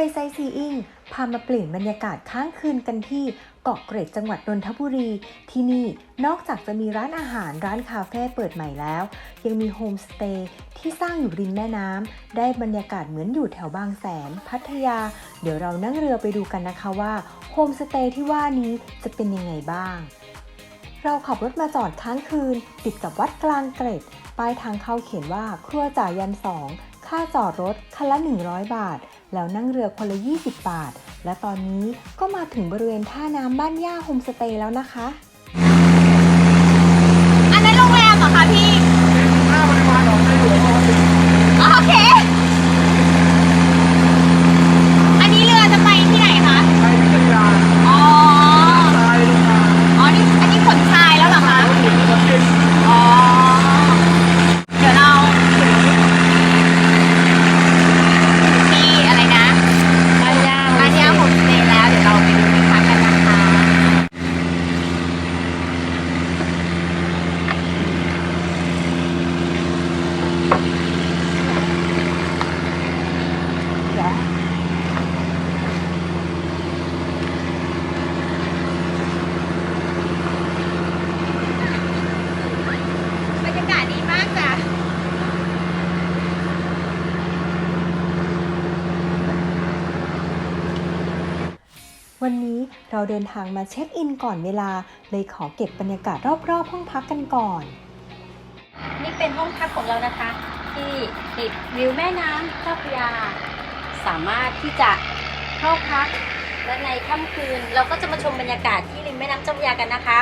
ไปไซซีอิงพามาเปลี่ยนบรรยากาศค้างคืนกันที่เกาะเกร็ดจังหวัดนนทบุรี ที่นี่นอกจากจะมีร้านอาหารร้านคาเฟ่เปิดใหม่แล้ว ยังมีโฮมสเตย์ที่สร้างอยู่ริมแม่น้ำได้บรรยากาศเหมือนอยู่แถวบางแสน พัทยา เดี๋ยวเรานั่งเรือไปดูกันนะคะว่าโฮมสเตย์ที่ว่านี้จะเป็นยังไงบ้าง เราขับรถมาจอดค้างคืน ติดกับวัดกลางเกร็ดป้ายทางเข้าเขียนว่าครัวจ่ายันสองค่าจอดรถคันละ 100 บาท แล้วนั่งเรือคนละ 20 บาท และตอนนี้ก็มาถึงบริเวณท่าน้ำบ้านย่าโฮมสเตย์แล้วนะคะ อันนั้นโรงแรมเหรอคะพี่ หน้าบริวารของในหลวงปกติ อ๋อโอเค อันนี้เรือจะไปที่ไหนคะ ไปวิทยา อ๋อ ตายลงมา อ๋อ นี่ อันนี้ขนทรายแล้วเหรอคะ แล้วหมุนแล้วกิน อ๋อ เดี๋ยวเราที่อะไรนะบ้านย่าบ้านย่าโฮมสเตย์แล้ว เดี๋ยวเราไปดูที่พักกันนะคะ บรรยากาศดีมากจ้ะ วันนี้ เราเดินทางมาเช็คอินก่อนเวลา เลยขอเก็บบรรยากาศรอบๆ ห้องพักกันก่อน นี่เป็นห้องพักของเรานะคะ ที่ติดวิวแม่น้ำเจ้าพระยา สามารถที่จะเข้าพักและในค่ำคืนเราก็จะมาชมบรรยากาศที่ริมแม่น้ำเจ้าพระยากันนะคะ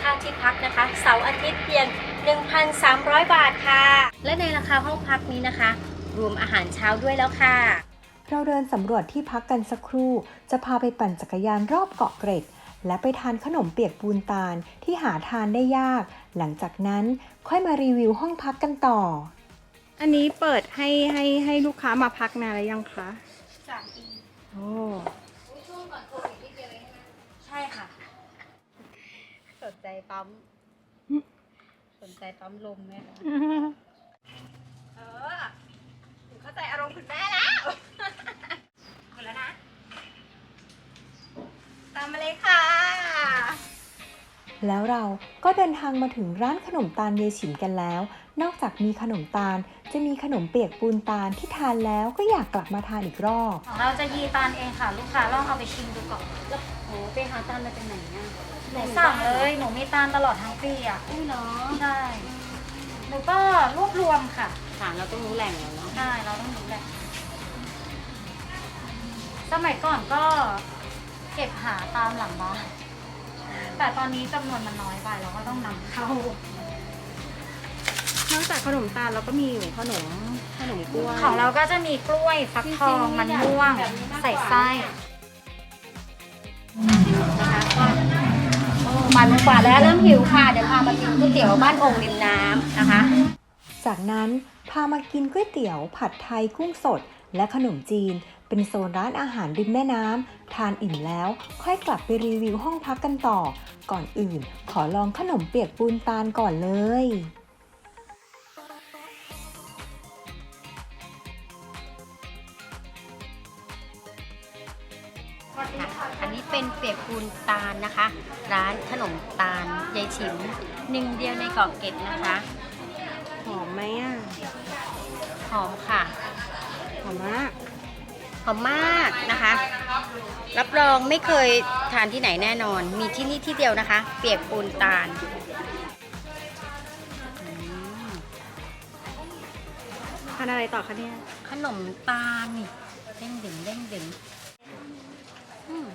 ค่าที่พักนะคะ เสาร์อาทิตย์เพียง 1,300 บาทค่ะ และในราคาห้องพักนี้นะคะ รวมอาหารเช้าด้วยแล้วค่ะ เราเดินสำรวจที่พักกันสักครู่ จะพาไปปั่นจักรยานรอบเกาะเกร็ด และไปทานขนมเปียกปูนตาลที่หาทานได้ยาก หลังจากนั้นค่อยมารีวิวห้องพักกันต่อ อันนี้เปิดให้ให้ให้ลูกค้ามาพักนานแล้วยังคะสามปีโอ้ช่วงก่อนโควิดนิดเดียวเองนะใช่ค่ะ สนใจปั๊ม สนใจปั๊มลมไหมคะ เออหนูเข้าใจอารมณ์คุณแม่แล้ว หมดแล้วนะ ตามมาเลยค่ะ แล้วเราก็เดินทางมาถึงร้านขนมตาลเยฉิมกันแล้ว นอกจากมีขนมตาล จะมีขนมเปียกปูนตาลที่ทานแล้วก็อยากกลับมาทานอีกรอบ ของเราจะยีตาลเองค่ะ ลูกค้าลองเอาไปชิมดูก่อนแล้วโหไปหาตาลมาจากไหนอะหนูสั่งเลยหนูมีตาลตลอดทั้งปีอะอุ้ยเนาะใช่หนูก็รวบรวมค่ะถามเราต้องรู้แหล่งแล้วเนาะใช่เราต้องรู้แหล่งสมัยก่อนก็เก็บหาตามหลังบ้าน แต่ตอนนี้จำนวนมันน้อยไปเราก็ต้องนำเข้า นอกจากขนมตาลเราก็มีอยู่ขนมขนมกล้วย ของเราก็จะมีกล้วยฟักทองมันม่วง ใส่ไส้นะคะก็โอ้บ่ายโมงกว่าแล้วเริ่มหิวค่ะ เดี๋ยวพามากินก๋วยเตี๋ยวบ้านองค์ริมน้ำนะคะ จากนั้นพามากินก๋วยเตี๋ยวผัดไทยกุ้งสด และขนมจีน เป็นโซนร้านอาหารริมแม่น้ำทานอิ่มแล้ว ค่อยกลับไปรีวิวห้องพักกันต่อ ก่อนอื่น ขอลองขนมเปียกปูนตาลก่อนเลยอันนี้เป็นเปียกปูนตาลนะคะ ร้านขนมตาลยายฉิมหนึ่งเดียวในเกาะเกร็ดนะคะ หอมไหมอะ หอมค่ะ หอมมากห อมมากนะคะ รับรองไม่เคยทานที่ไหนแน่นอน มีที่นี่ที่เดียวนะคะ เปียกปูนตาลอืมทานอะไรต่อคะเนี่ย ขนมตาลนี่เด้งดึงเด้งดึงอืม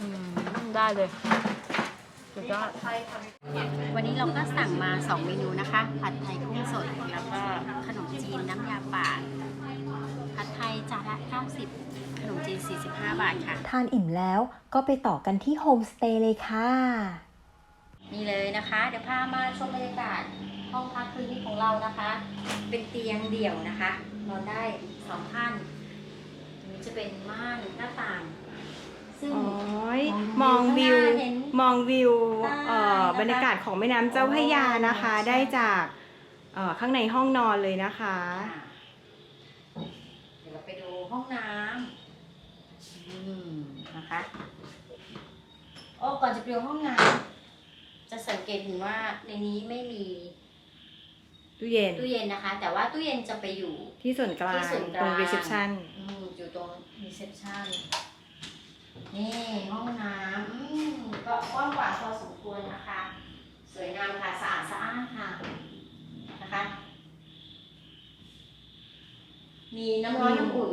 อืมได้เลยสุดยอดวันนี้เราก็สั่งมา 2 เมนูนะคะ ผัดไทยกุ้งสด แล้วก็ขนมจีนน้ำยาป่าผัดไทย จานละ 90 ขนมจีน 45 บาทค่ะ ทานอิ่มแล้วก็ไปต่อกันที่โฮมสเตย์เลยค่ะ นี่เลยนะคะ เดี๋ยวพามาชมบรรยากาศห้องพักคืนนี้ของเรานะคะ เป็นเตียงเดี่ยวนะคะ นอนได้สองท่านตรงนี้จะเป็นม่านหน้าต่าง ซึ่ง โอ้ยมมอองงวิวิววเห็นมองวิวใช่เอ่อนะคะบรรยากาศของแม่น้ำเจ้าพระยานะคะโอ้ได้จากเอ่อข้างในห้องนอนเลยนะคะเดี๋ยว ดี๋ยวไปดูห้องน้ำอืมนะคะโอ้ก่อนจะไปดูห้องน้ำจะสังเกตเห็นว่าในนี้ไม่มีตู้เย็นตู้เย็นนะคะ แต่ว่าตู้เย็นจะไปอยู่ที่ส่วนกลางที่ส่วนกตรลางงรีเซพชันอืมอยู่ตรงรีเซพชันนี่ห้องน้ำอืมก็กว้างกว่าพอสมควรนะคะ สวยงามค่ะสะอาดสะอ้านค่ะนะคะ มีน้ำร้อนน้ำอุ่น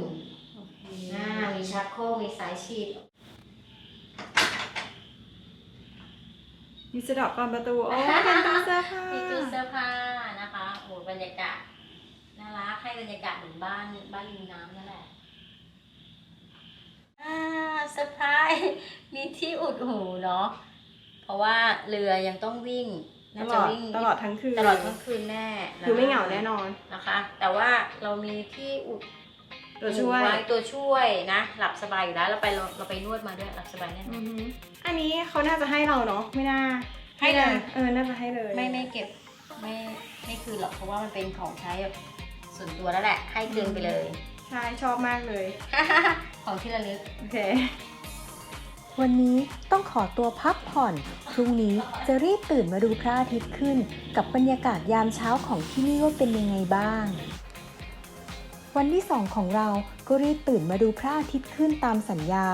อ่ามีชักโครกมีสายฉีด มีสะเดอกก่อนประตูโอ้เป็นตู้เสื้อผ้ามีตู้เสื้อผ้านะคะโอ้บรรยากาศน่ารักให้บรรยากาศเหมือนบ้านบ้านริมน้ำนั่นแหละอ่าเซอร์ไพรส์มีที่อุดหูเนาะเพราะว่าเรือยังต้องวิ่ง ตน่าลจะอดวิ่งตลอดทั้งคืนตลอดทั้งคืนแน่นะคือไม่เหงาแน่นอนนะคะ แต่ว่าเรามีที่อุดตัวช่วยหูไตัวช่วยนะ หลับสบายอยู่แล้วเราไปเราเราไปนวดมาด้วยหลับสบายแน่นออืนอหืออันนี้เขาน่าจะให้เราเนาะไม่น่าให้เลยเออน่าจะให้เลย ไม่ไม่เก็บไม่ไม่คืนหรอกเพราะว่ามันเป็นของใช้แบบส่วนตัวแล้วแหละ ให้คืนไปเลย ใช่ชอบมากเลย ของที่ระลึกโอเค วันนี้ต้องขอตัวพักผ่อน พรุ่งนี้จะรีบตื่นมาดูพระอาทิตย์ขึ้น กับบรรยากาศยามเช้าของที่นี่ว่าเป็นยังไงบ้าง วันที่สองของเราก็รีบตื่นมาดูพระอาทิตย์ขึ้นตามสัญญา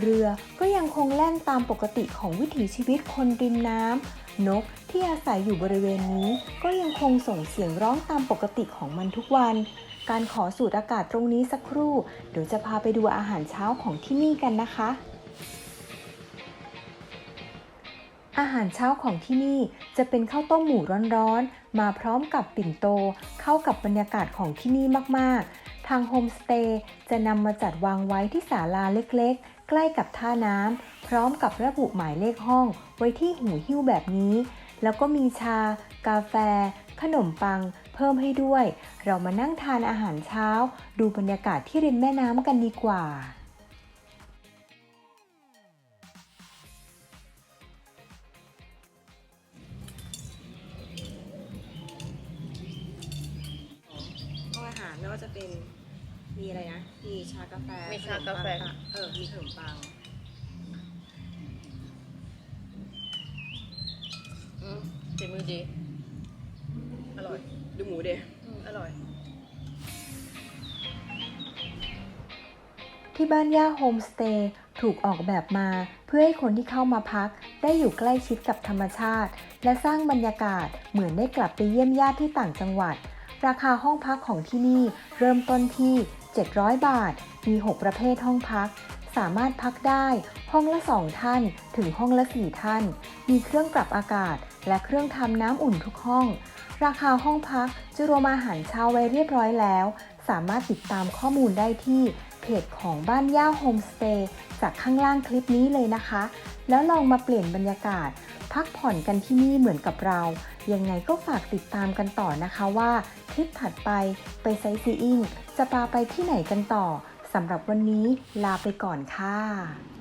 เรือก็ยังคงแล่นตามปกติของวิถีชีวิตคนริมน้ำนกที่อาศัยอยู่บริเวณนี้ ก็ยังคงส่งเสียงร้องตามปกติของมันทุกวัน การขอสูดอากาศตรงนี้สักครู่ เดี๋ยวจะพาไปดูอาหารเช้าของที่นี่กันนะคะ อาหารเช้าของที่นี่จะเป็นข้าวต้มหมูร้อนๆ มาพร้อมกับปิ่นโต เข้ากับบรรยากาศของที่นี่มากๆ ทางโฮมสเตย์จะนำมาจัดวางไว้ที่ศาลาเล็กๆ ใกล้กับท่าน้ำพร้อมกับระบุหมายเลขห้อง ไว้ที่หูหิ้วแบบนี้ แล้วก็มีชา กาแฟ ขนมปัง เพิ่มให้ด้วย เรามานั่งทานอาหารเช้า ดูบรรยากาศที่ริมแม่น้ำกันดีกว่า ไม่ว่าจะเป็นมีอะไรนะ มีชากาแฟมีชากาแฟ ขนมปังเออ มีขนมปังอืมฝีมือดี อร่อย ดูหมูเดอร่อย ที่บ้านย่าโฮมสเตย์ถูกออกแบบมาเพื่อให้คนที่เข้ามาพัก ได้อยู่ใกล้ชิดกับธรรมชาติ และสร้างบรรยากาศเหมือนได้กลับไปเยี่ยมญาติที่ต่างจังหวัด ราคาห้องพักของที่นี่เริ่มต้นที่ 700 บาท มี 6 ประเภทห้องพัก สามารถพักได้ห้องละ 2 ท่าน ถึงห้องละ 4 ท่าน มีเครื่องปรับอากาศ และเครื่องทำน้ำอุ่นทุกห้อง ราคาห้องพักจะรวมอาหารเช้าไว้เรียบร้อยแล้ว สามารถติดตามข้อมูลได้ที่เพจของบ้านย่าโฮมสเตย์จากข้างล่างคลิปนี้เลยนะคะ แล้วลองมาเปลี่ยนบรรยากาศ พักผ่อนกันที่นี่เหมือนกับเรา ยังไงก็ฝากติดตามกันต่อนะคะว่าคลิปถัดไปไปไซซีอิงจะพาไปที่ไหนกันต่อสำหรับวันนี้ลาไปก่อนค่ะ